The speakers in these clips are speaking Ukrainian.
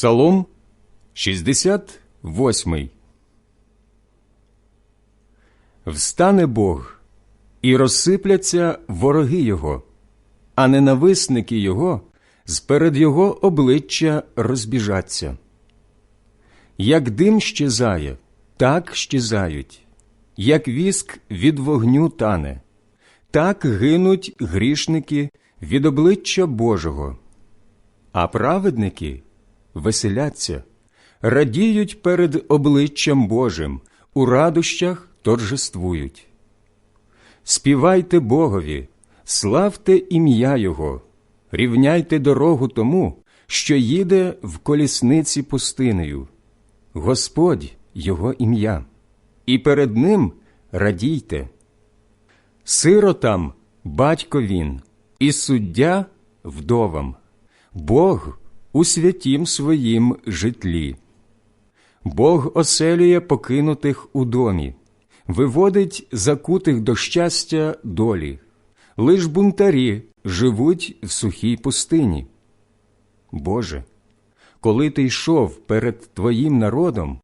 Псалом 68 Встане Бог, і розсипляться вороги Його, а ненависники Його сперед Його обличчя розбіжаться. Як дим щезає, так щезають, як віск від вогню тане, так гинуть грішники від обличчя Божого, а праведники веселяться, радіють перед обличчям Божим, у радощах торжествують. Співайте Богові, славте ім'я Його, рівняйте дорогу тому, що їде в колісниці пустинею. Господь Його ім'я, і перед Ним радійте. Сиротам батько він, і суддя вдовам, Бог у святім своїм житлі. Бог оселює покинутих у домі, виводить закутих до щастя долі, лиш бунтарі живуть в сухій пустині. Боже, коли ти йшов перед Твоїм народом,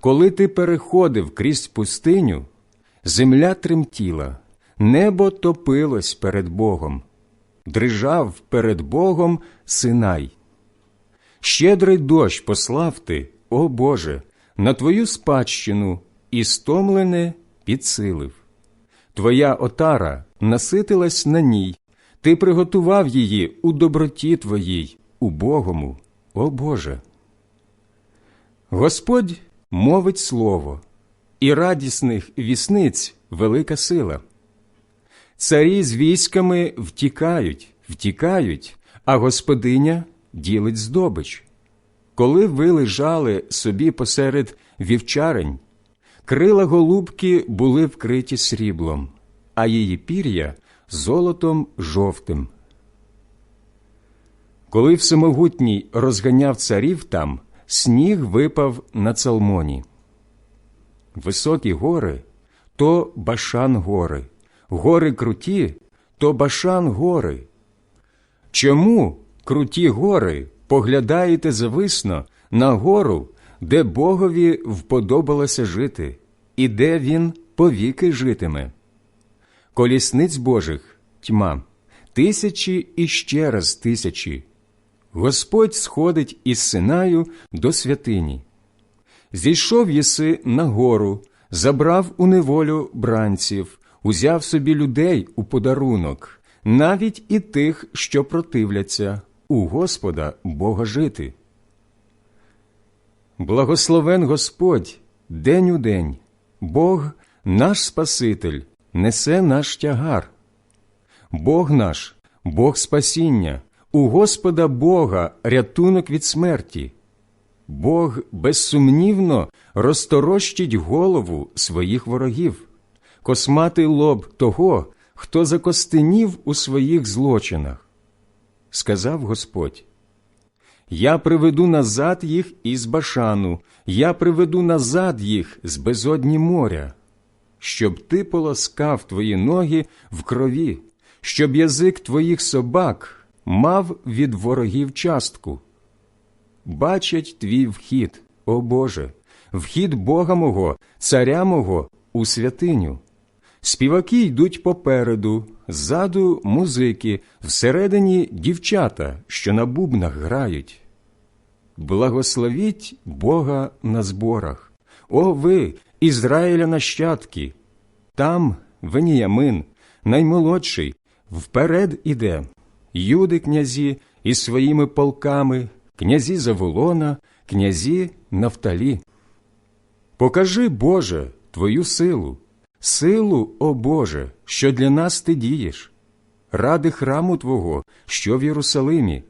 коли ти переходив крізь пустиню, земля тремтіла, небо топилось перед Богом, дрижав перед Богом синай. Щедрий дощ послав ти, о Боже, на Твою спадщину і стомлене підсилив. Твоя отара наситилась на ній, ти приготував її у доброті Твоїй, у Богому, о Боже. Господь мовить слово, і радісних вісниць велика сила. Царі з військами втікають, втікають, а господиня ділить здобич. Коли ви лежали собі посеред вівчарень, крила голубки були вкриті сріблом, а її пір'я золотом жовтим. Коли всемогутній розганяв царів там, сніг випав на цалмоні. Високі гори то башан гори, гори круті то башан гори. Чому круті гори поглядаєте зависно на гору, де Богові вподобалося жити, і де він повіки житиме? Колісниць Божих тьма, тисячі і ще раз тисячі. Господь сходить із Синаю до святині. Зійшов єси на гору, забрав у неволю бранців, узяв собі людей у подарунок, навіть і тих, що противляться, у Господа Бога жити. Благословен Господь день у день, Бог наш Спаситель, несе наш тягар. Бог наш, Бог спасіння, у Господа Бога рятунок від смерті. Бог безсумнівно розторощить голову своїх ворогів, косматий лоб того, хто закостенів у своїх злочинах. Сказав Господь: Я приведу назад їх із башану, я приведу назад їх з безодні моря, щоб ти полоскав твої ноги в крові, щоб язик твоїх собак мав від ворогів частку. Бачать твій вхід, о Боже, вхід Бога мого, царя мого у святиню. Співаки йдуть попереду, ззаду музики, всередині дівчата, що на бубнах грають. Благословіть Бога на зборах, о ви, Ізраїля нащадки. Там Веніямин, наймолодший, вперед іде, юди князі із своїми полками, князі Заволона, князі Нафталі. Покажи, Боже, Твою силу, силу, о Боже, що для нас ти дієш, ради храму Твого, що в Єрусалимі,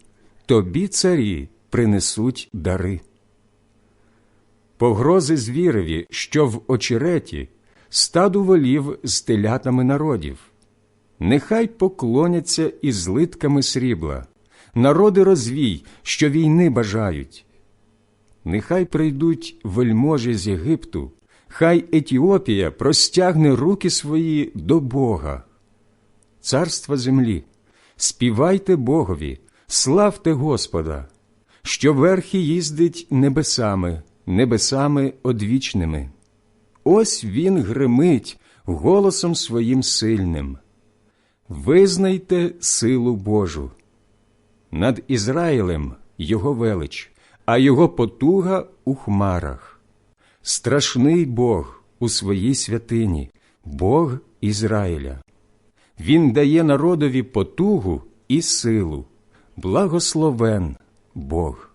тобі царі принесуть дари. Погрози звіреві, що в очереті, стаду волів з телятами народів. Нехай поклоняться із злитками срібла, народи розвій, що війни бажають. Нехай прийдуть вельможі з Єгипту, хай Етіопія простягне руки свої до Бога. Царства землі, співайте Богові, славте Господа, що верхи їздить небесами, небесами одвічними. Ось він гримить голосом своїм сильним. Визнайте силу Божу. Над Ізраїлем його велич, а його потуга у хмарах. Страшний Бог у своїй святині, Бог Ізраїля. Він дає народові потугу і силу. Благословен Бог.